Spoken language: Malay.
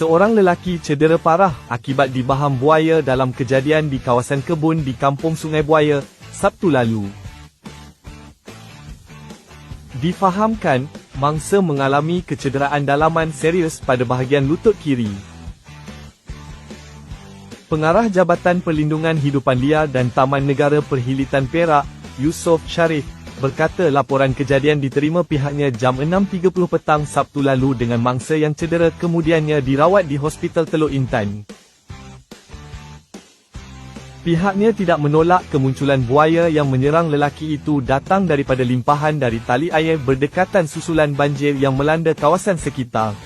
Seorang lelaki cedera parah akibat dibaham buaya dalam kejadian di kawasan kebun di Kampung Sungai Buaya, Sabtu lalu. Difahamkan, mangsa mengalami kecederaan dalaman serius pada bahagian lutut kiri. Pengarah Jabatan Perlindungan Hidupan Liar dan Taman Negara Perhilitan Perak, Yusof Sharif, berkata laporan kejadian diterima pihaknya jam 6.30 petang Sabtu lalu dengan mangsa yang cedera kemudiannya dirawat di Hospital Teluk Intan. Pihaknya tidak menolak kemunculan buaya yang menyerang lelaki itu datang daripada limpahan dari tali air berdekatan susulan banjir yang melanda kawasan sekitar.